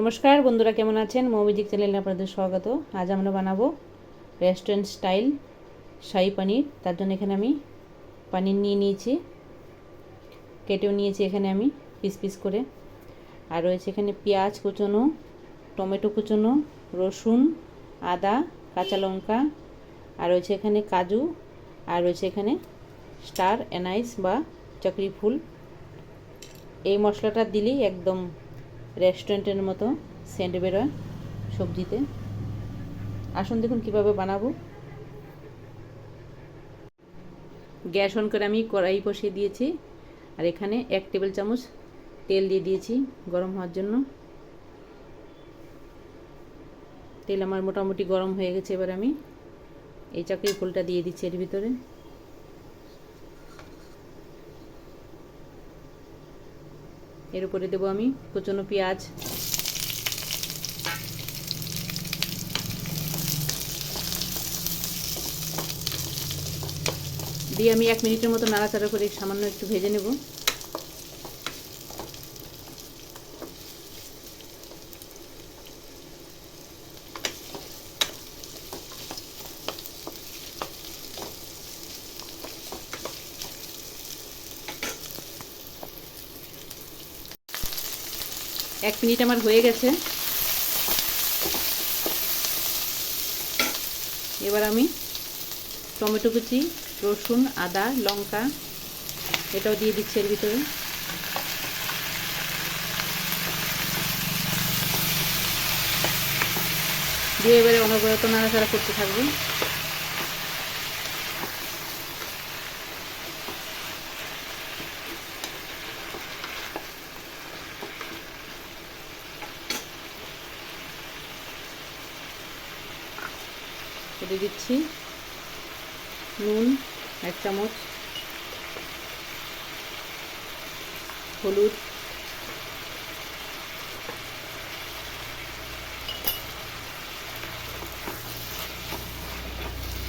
নমস্কার, বন্ধুরা কেমন আছেন? মৌমিজিক চ্যানেলে আপনাদের স্বাগত। আজ আমরা বানাবো রেস্টুরেন্ট স্টাইল শাহি পনির। তার জন্য এখানে আমি পানির নিয়ে নিয়েছি, কেটেও নিয়েছি এখানে আমি পিস পিস করে। আর রয়েছে এখানে পেঁয়াজ কুচোনো, টমেটো কুচোনো, রসুন, আদা, কাঁচা লঙ্কা, আর রয়েছে এখানে কাজু, আর রয়েছে এখানে স্টার, অ্যানাইস বা চাকরি ফুল। এই মশলাটা দিলেই একদম রেস্টুরেন্টের মতো সেন্ট বেরোয় সবজিতে। আসুন দেখুন কীভাবে বানাবো। গ্যাস অন করে আমি কড়াই বসিয়ে দিয়েছি। আর এখানে এক টেবিল চামচ তেল দিয়ে দিয়েছি গরম হওয়ার জন্য। তেল আমার মোটামুটি গরম হয়ে গেছে এবার আমি। এই চাকরি ফুলটা দিয়ে দিচ্ছি এর ভিতরে। এর উপরে দেবো আমি কুচনো পেঁয়াজ। দিয়ে আমি এক মিনিটের মতো নাড়াচাড়া করে সামান্য একটু ভেজে নেব। এক মিনিট আমার হয়ে গেছে। এবার আমি টমেটো কুচি, রসুন, আদা, লঙ্কা, এটাও দিয়ে দিচ্ছি এর ভিতরে। দিয়ে এবারে অনবরত নাড়াচাড়া করতে থাকব। দিয়ে দিচ্ছি। নুন, এক চামচ। হলুদ।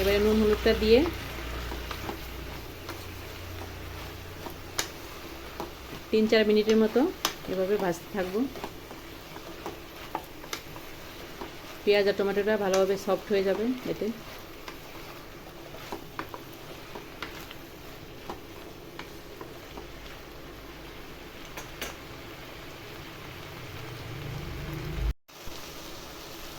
এবারে নুন, হলুদটা দিয়ে তিন চার মিনিটের মতো এভাবে ভাজতে থাকব। পেঁয়াজ আর টমেটোটা ভালোভাবে সফট হয়ে যাবে এতে।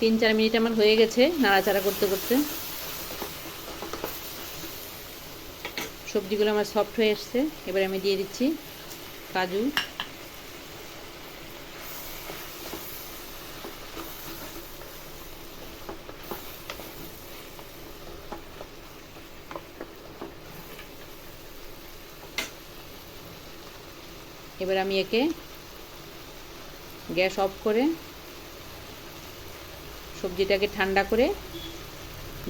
তিন চার মিনিট আমার হয়ে গেছে নাড়াচাড়া করতে করতে। সবজিগুলো আমার সফট হয়ে এসছে। এবার আমি দিয়ে দিচ্ছি কাজু। এবার আমি একে গ্যাস অফ করে সবজিটাকে ঠান্ডা করে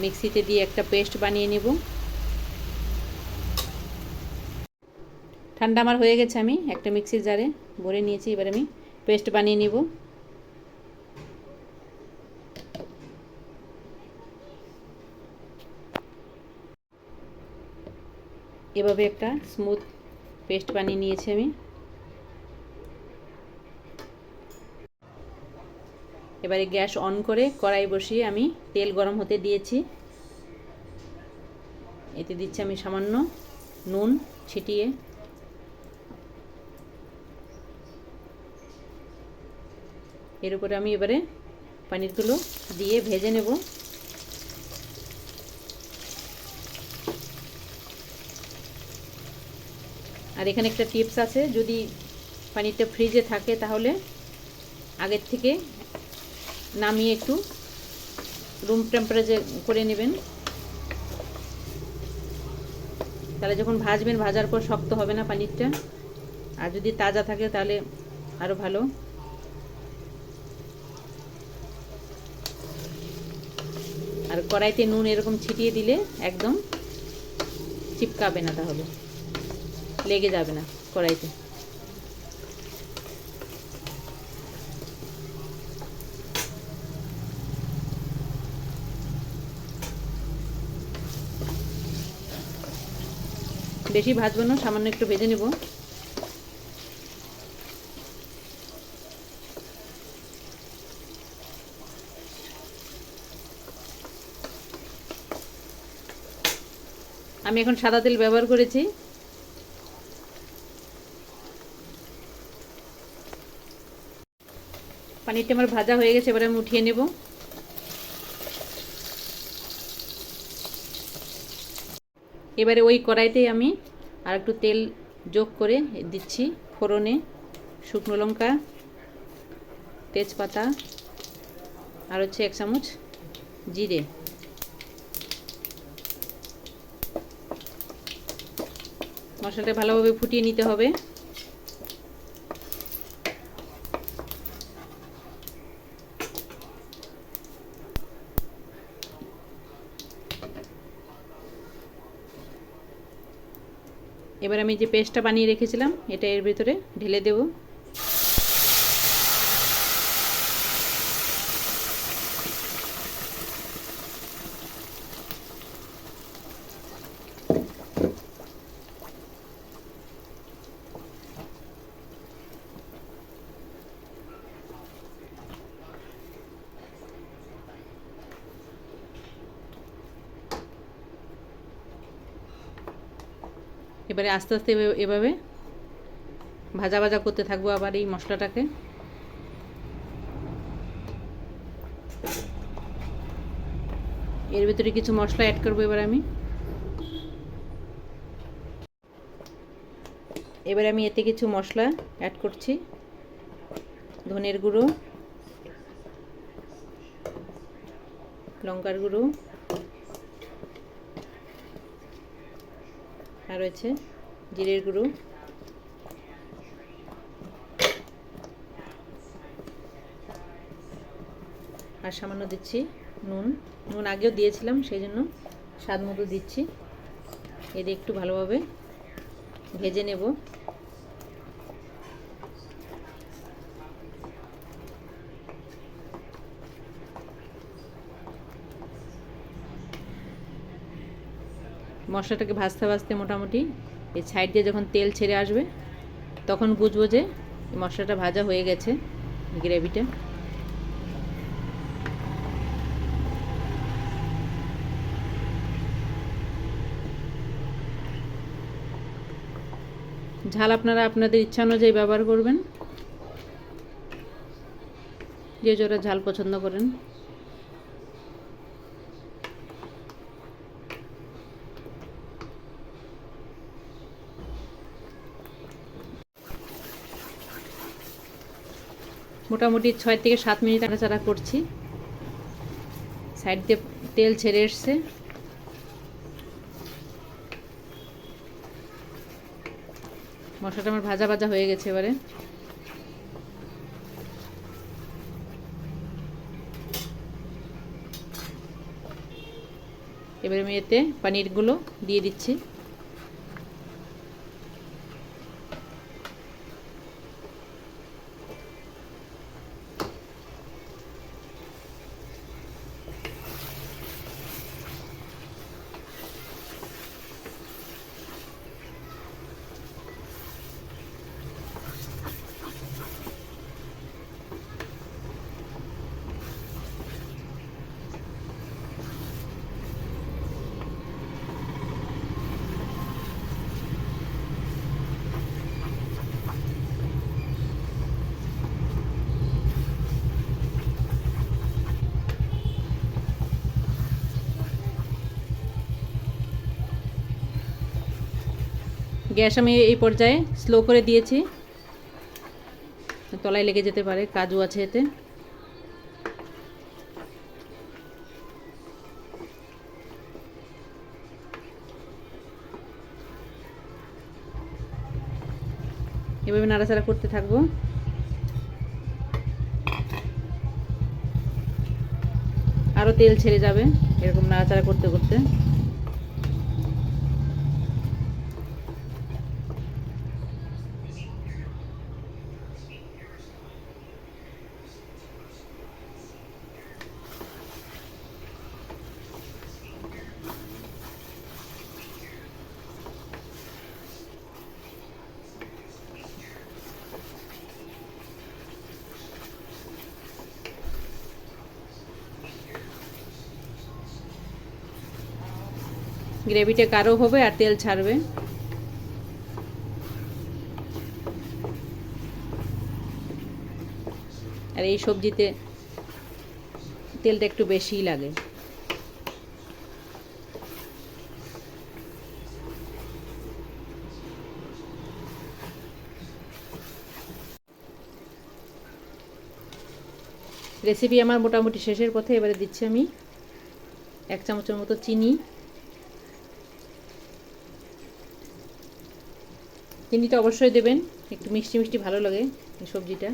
মিক্সিতে দিয়ে একটা পেস্ট বানিয়ে নেব। ঠান্ডা আমার হয়ে গেছে আমি একটা মিক্সির জারে ভরে নিয়েছি, এবার আমি পেস্ট বানিয়ে নেব। এভাবে একটা স্মুথ পেস্ট বানিয়ে নিয়েছি আমি। এবারে গ্যাস অন করে কড়াই বসিয়ে আমি তেল গরম হতে দিয়েছি। এতে দিচ্ছি আমি সামান্য নুন ছিটিয়ে। এর উপরে আমি এবারে পানিরগুলো দিয়ে ভেজে নেব। আর এখানে একটা টিপস আছে, যদি পানিরটা ফ্রিজে থাকে তাহলে আগের থেকে নামিয়ে একটু রুম টেম্পারেচার করে নেবেন। তাহলে যখন ভাজবেন, ভাজার পর শক্ত হবে না পানিরটা। আর যদি তাজা থাকে তাহলে আরও ভালো। আর কড়াইতে নুন এরকম ছিটিয়ে দিলে একদম চিপকাবে না তাহলে। লেগে যাবে না কড়াইতে। বেশি ভাজবো না, সামান্য একটু ভেজে নেব। আমি এখন সাদা তেল ব্যবহার করেছি। পানিরটা আমার ভাজা হয়ে গেছে, এবার আমি উঠিয়ে নেব। এবারে ওই কড়াইতেই আমি আর একটু তেল যোগ করে দিচ্ছি ফোড়নে শুকনো লঙ্কা, তেজপাতা আর হচ্ছে এক চামচ জিরে। মশলাটা ভালোভাবে ফুটিয়ে নিতে হবে। এবার আমি যে পেস্টটা বানিয়ে রেখেছিলাম এটা এর ভিতরে ঢেলে দেব। এবারে আস্তে আস্তে এভাবে- ভাজা ভাজা করতে থাকব আবার এই মশলাটাকে। এর ভিতরে কিছু মশলা অ্যাড করব এবার আমি। এবার আমি এতে কিছু মশলা অ্যাড করছি। ধনের গুঁড়ো, লঙ্কার গুঁড়ো আর রয়েছে জিরের গুঁড়ো। আর সামান্য দিচ্ছি নুন। নুন আগেও দিয়েছিলাম, সেই জন্য স্বাদ মতো দিচ্ছি। এদের একটু ভালোভাবে ভেজে নেব। মশলাটাকে ভাজতে ভাজতে মোটামুটি এই সাইড দিয়ে যখন তেল ছেড়ে আসবে, তখন বুঝব যে মশলাটা ভাজা হয়ে গেছে গ্রেভিটা। ঝাল আপনারা আপনাদের ইচ্ছা অনুযায়ী ব্যবহার করবেন। যে যারা ঝাল পছন্দ করেন। মোটামুটি ছয় থেকে সাত মিনিট নাড়াচাড়া করছি। সাইড দিয়ে তেল ছেড়ে এসছে। মশলাটা আমার ভাজা ভাজা হয়ে গেছে এবারে। এবারে আমি এতে পানিরগুলো দিয়ে দিচ্ছি। গ্যাস আমি এই পর্যায়ে স্লো করে দিয়েছি। তলায় লেগে যেতে পারে কাজু আছে এতে। এভাবে নাড়াচাড়া করতে থাকব। আরও তেল ছেড়ে যাবে এরকম নাড়াচাড়া করতে করতে। গ্রেভিটা গাঢ় হবে আর তেল ছাড়বে। আর এই সবজিতে তেলটা একটু বেশিই লাগে। রেসিপি আমার মোটামুটি শেষের পথে, এবারে দিচ্ছি আমি এক চামচের মতো চিনি। চিনিটা অবশ্যই দেবেন। একটু মিষ্টি মিষ্টি ভালো লাগে এই সবজিটা।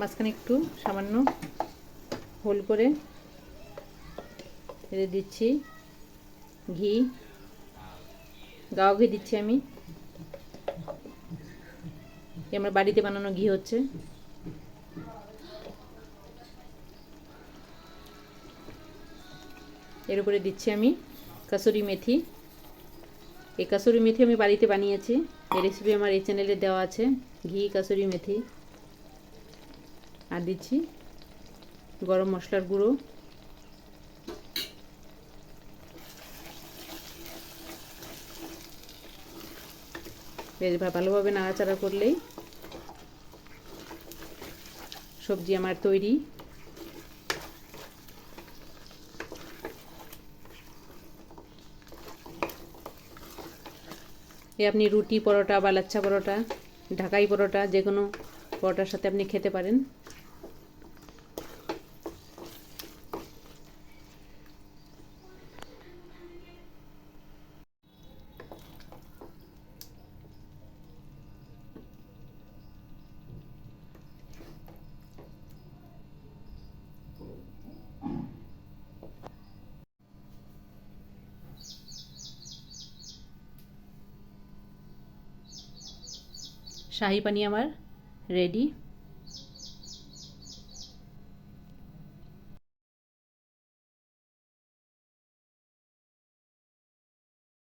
মাঝখানে একটু সামান্য হোল করে এতে দিচ্ছি ঘি। গাও ঘি দিচ্ছি আমি। আমার বাড়িতে বানানো ঘি হচ্ছে। এর উপরে দিচ্ছি আমি কাসুরি মেথি। এই কাসুরি মেথি আমি বাড়িতে বানিয়েছি। এই রেসিপি আমার এই চ্যানেলে দেওয়া আছে। ঘি, কাসুরি মেথি। আর দিচ্ছি গরম মশলার গুঁড়ো। বেশ ভালোভাবে নাড়াচাড়া করলেই সবজি আমার তৈরি। এ আপনি রুটি পরোটা বা লাচ্ছা পরোটা, ঢাকাই পরোটা যে কোনো পরোটার সাথে আপনি খেতে পারেন। শাহি পানি আমার রেডি